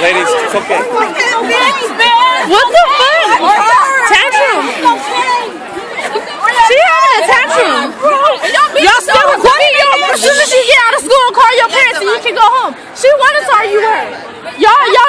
It's okay. What the fuck? Tantrum. She having a tantrum. Y'all still recording? Yo, as soon as she get out of school, call your parents and you can go home. She wanted to argue her. Y'all, y'all